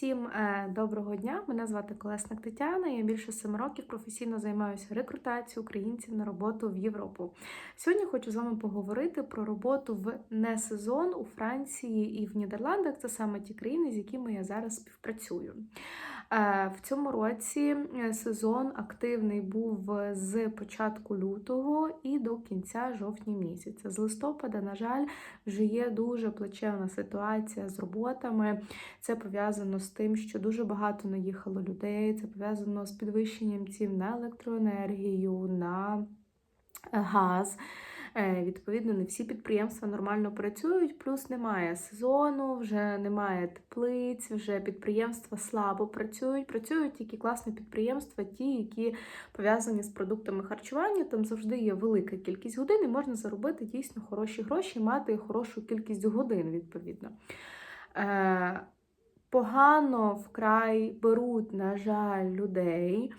Всім е, доброго дня! Мене звати Колесник Тетяна. Я більше семи років професійно займаюся рекрутацією українців на роботу в Європу. Сьогодні хочу з вами поговорити про роботу в несезон у Франції і в Нідерландах. Це саме ті країни, з якими я зараз співпрацюю. Е, В цьому році е, сезон активний був з початку лютого і до кінця жовтня місяця. З листопада, на жаль, вже є дуже плачевна ситуація з роботами. Це пов'язано з тим, що дуже багато наїхало людей. Це пов'язано з підвищенням цін на електроенергію, на е, газ. Е, Відповідно, не всі підприємства нормально працюють, плюс немає сезону, вже немає теплиць, вже підприємства слабо працюють. Працюють тільки класні підприємства, ті, які пов'язані з продуктами харчування. Там завжди є велика кількість годин, і можна заробити дійсно хороші гроші, мати хорошу кількість годин, відповідно. Е, Погано вкрай беруть, на жаль, людей.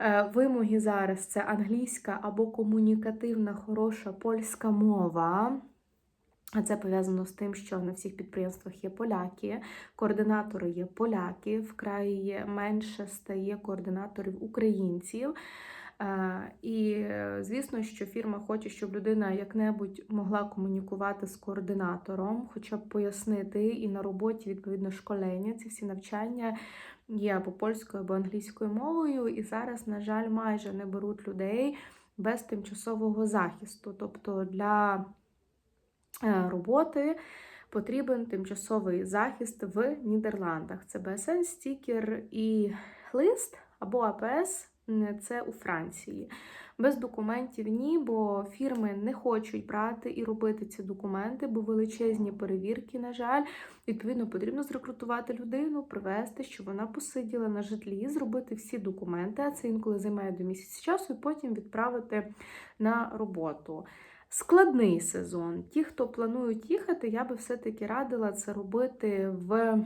Е, Вимоги зараз це англійська або комунікативна хороша польська мова. А це пов'язано з тим, що на всіх підприємствах є поляки, координатори є поляки, вкрай менше стає координаторів українців. Е, І е, звісно, що фірма хоче, щоб людина як-небудь могла комунікувати з координатором, хоча б пояснити і на роботі відповідно школення, ці всі навчання є або польською, або англійською мовою. І зараз, на жаль, майже не беруть людей без тимчасового захисту. Тобто для е, роботи потрібен тимчасовий захист в Нідерландах. Це БСН, стікер і лист або АПС це у Франції. Без документів ні, бо фірми не хочуть брати і робити ці документи, бо величезні перевірки, на жаль, відповідно, потрібно зрекрутувати людину, привезти, щоб вона посиділа на житлі, зробити всі документи, а це інколи займає до місяця часу, і потім відправити на роботу. Складний сезон. Ті, хто планують їхати, я би все-таки радила це робити в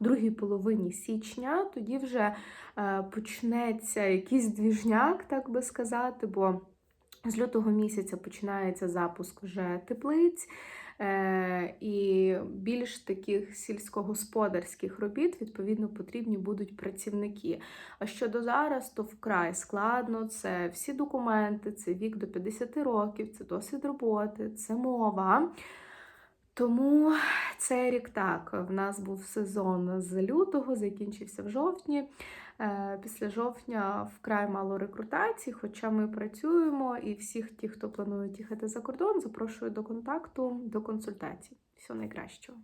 другій половині січня. Тоді вже е, почнеться якийсь двіжняк, так би сказати, бо з лютого місяця починається запуск вже теплиць. Е, І більш таких сільськогосподарських робіт, відповідно, потрібні будуть працівники. А щодо зараз, то вкрай складно. Це всі документи, це вік до 50 років, це досвід роботи, це мова. Тому цей рік так. В нас був сезон з лютого, закінчився в жовтні. Е, Після жовтня вкрай мало рекрутацій, хоча ми працюємо, і всіх ті, хто планують їхати за кордон, запрошую до контакту, до консультацій. Всього найкращого.